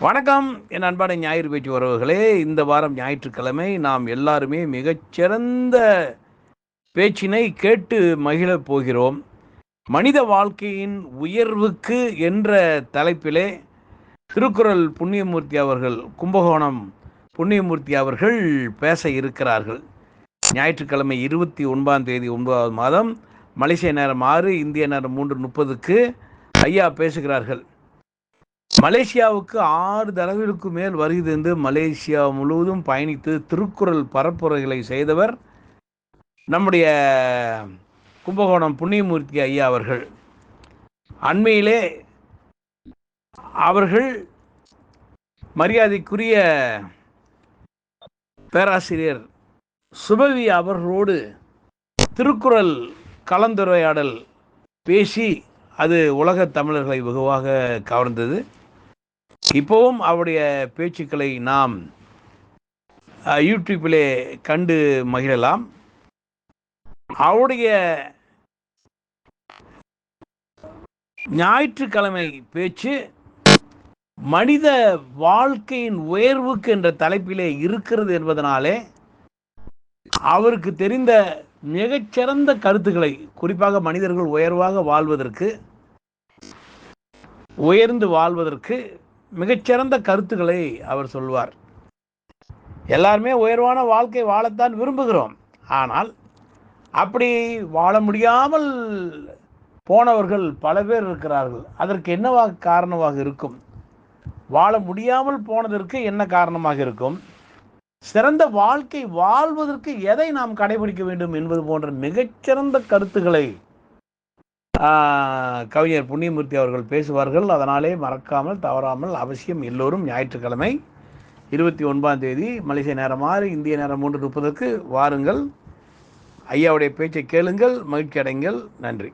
வணக்கம். என் அன்பான ஞாயிறு பேச்சு உறவுகளே இந்த வாரம் ஞாயிற்றுக்கிழமை நாம் எல்லாருமே மிகச்சிறந்த பேச்சினை கேட்டு மகிழப் போகிறோம். மனித வாழ்க்கையின் உயர்வுக்கு என்ற தலைப்பிலே திருக்குறள் புண்ணியமூர்த்தி அவர்கள் கும்பகோணம் புண்ணியமூர்த்தி அவர்கள் பேச இருக்கிறார்கள். ஞாயிற்றுக்கிழமை இருபத்தி ஒன்பதாம் தேதி ஒன்பதாவது மாதம் மலேசிய நேரம் ஆறு இந்திய நேரம் மூன்று முப்பதுக்கு ஐயா பேசுகிறார்கள். மலேசியாவுக்கு ஆறு தடவைகளுக்கு மேல் வருகிறது என்று மலேசியா முழுவதும் பயணித்து திருக்குறள் பரப்புரைகளை செய்தவர் நம்முடைய கும்பகோணம் புண்ணியமூர்த்தி ஐயா அவர்கள். அண்மையிலே அவர்கள் மரியாதைக்குரிய பேராசிரியர் சுபவி அவர்களோடு திருக்குறள் கலந்துரையாடல் பேசி அது உலக தமிழர்களை வெகுவாக கவர்ந்தது. இப்போவும் அவருடைய பேச்சுக்களை நாம் யூடியூப்பிலே கண்டு மகிழலாம். அவருடைய ஞாயிற்றுக்கிழமை பேச்சு மனித வாழ்க்கையின் உயர்வுக்கு என்ற தலைப்பிலே இருக்கிறது என்பதனாலே அவருக்கு தெரிந்த மிகச்சிறந்த கருத்துக்களை குறிப்பாக மனிதர்கள் உயர்வாக வாழ்வதற்கு உயர்ந்து வாழ்வதற்கு மிகச்சிறந்த கருத்துக்களை அவர் சொல்வார். எல்லாருமே உயர்வான வாழ்க்கை வாழத்தான் விரும்புகிறோம். ஆனால் அப்படி வாழ முடியாமல் போனவர்கள் பல பேர் இருக்கிறார்கள். அதற்கு என்னவாக காரணமாக இருக்கும்? வாழ முடியாமல் போனதற்கு என்ன காரணமாக இருக்கும்? சிறந்த வாழ்க்கை வாழ்வதற்கு எதை நாம் கடைபிடிக்க வேண்டும் என்பது போன்ற மிகச்சிறந்த கருத்துக்களை கவிஞர் புண்ணியமூர்த்தி அவர்கள் பேசுவார்கள். அதனாலே மறக்காமல் தவறாமல் அவசியம் எல்லோரும் ஞாயிற்றுக்கிழமை இருபத்தி ஒன்பதாம் தேதி மலேசிய நேரம் ஆறு இந்திய நேரம் மூன்று முப்பதுக்கு வாருங்கள். ஐயாவுடைய பேச்சை கேளுங்கள் மகிழ்ச்சி அடைங்கள் நன்றி.